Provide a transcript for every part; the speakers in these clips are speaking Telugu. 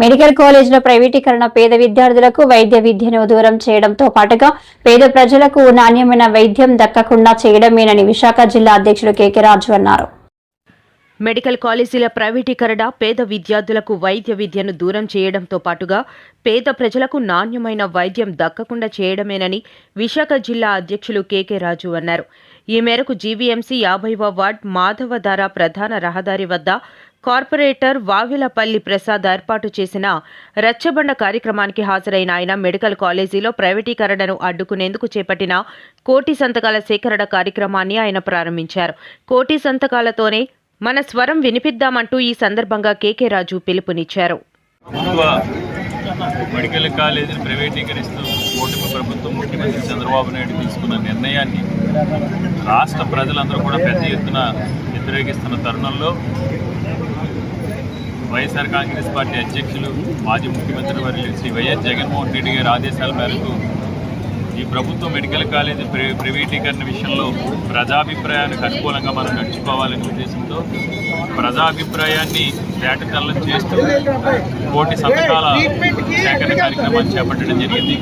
మెడికల్ కాలేజీల ప్రైవేటీకరణ పేద విద్యార్థులకు వైద్య విద్యను దూరం చేయడంతో పాటుగా పేద ప్రజలకు నాణ్యమైన వైద్యం దక్కకుండా చేయడమేనని విశాఖ జిల్లా అధ్యక్షులు కేకే రాజు అన్నారు. మెడికల్ కాలేజీల ప్రైవేటీకరణ పేద విద్యార్థులకు వైద్య విద్యను దూరం చేయడంతో పాటుగా పేద ప్రజలకు నాణ్యమైన వైద్యం దక్కకుండా చేయడమేనని విశాఖ జిల్లా అధ్యక్షులు కేకే రాజు అన్నారు. ఈ మేరకు జీవీఎంసీ యాభైవ వార్డ్ మాధవధార ప్రధాన రహదారి వద్ద కార్పొరేటర్ వావిలపల్లి ప్రసాద్ ఏర్పాటు చేసిన రచ్చబండ కార్యక్రమానికి హాజరైన ఆయన మెడికల్ కాలేజీలో ప్రైవేటీకరణను అడ్డుకునేందుకు చేపట్టిన కోటి సంతకాల సేకరణ కార్యక్రమాన్ని ఆయన ప్రారంభించారు. కోటి సంతకాలతోనే మన స్వరం వినిపిద్దామంటూ ఈ సందర్భంగా కేకే రాజు పిలుపునిచ్చారు. మెడికల్ కాలేజీని ప్రైవేటీకరిస్తూ కూటమి ప్రభుత్వం ముఖ్యమంత్రి చంద్రబాబు నాయుడు తీసుకున్న నిర్ణయాన్ని రాష్ట్ర ప్రజలందరూ కూడా పెద్ద ఎత్తున వ్యతిరేకిస్తున్న తరుణంలో వైఎస్ఆర్ కాంగ్రెస్ పార్టీ అధ్యక్షులు మాజీ ముఖ్యమంత్రి వారి శ్రీ వైఎస్ జగన్మోహన్ రెడ్డి గారి ఆదేశాల మేరకు ఈ ప్రభుత్వ మెడికల్ కాలేజీ ప్రైవే ప్రైవేటీకరణ విషయంలో ప్రజాభిప్రాయానికి అనుకూలంగా మనం నడుచుకోవాలనే ఉద్దేశంతో ప్రజాభిప్రాయాన్ని తేటతెల్లం చేస్తూ కోటి సంతకాల సేకరణ కార్యక్రమాన్ని చేపట్టడం జరిగింది.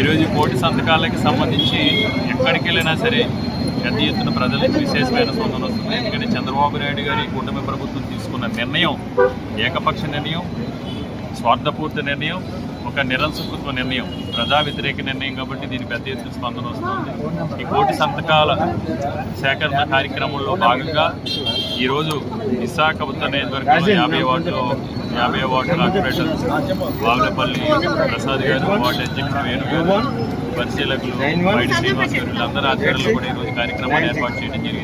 ఈరోజు కోటి సంతకాలకి సంబంధించి ఎక్కడికి వెళ్ళినా సరే పెద్ద ఎత్తున ప్రజలకు విశేషమైన స్పందన వస్తుంది. ఎందుకంటే చంద్రబాబు నాయుడు గారి కూటమి ప్రభుత్వం తీసుకున్న నిర్ణయం ఏకపక్ష నిర్ణయం స్వార్థపూర్తి నిర్ణయం ఒక నిరంకుశత్వ నిర్ణయం ప్రజా వ్యతిరేక నిర్ణయం కాబట్టి దీని పెద్ద ఎత్తున స్పందన వస్తుంది. ఈ కోటి సంతకాల సేకరణ కార్యక్రమంలో భాగంగా ఈరోజు విశాఖ ఉత్తర నియోజకవర్గంలో యాభై వార్డులో యాభై వార్డు కార్పొరేటర్ బాగులపల్లి ప్రసాద్ గారు వార్డు అధ్యక్షుడు వేణు గారు పరిశీలకులు వైడి శ్రీనివాస్ గారు వీళ్ళందరూ ఆధ్వర్యంలో కూడా ఈరోజు కార్యక్రమాన్ని ఏర్పాటు చేయడం జరిగింది.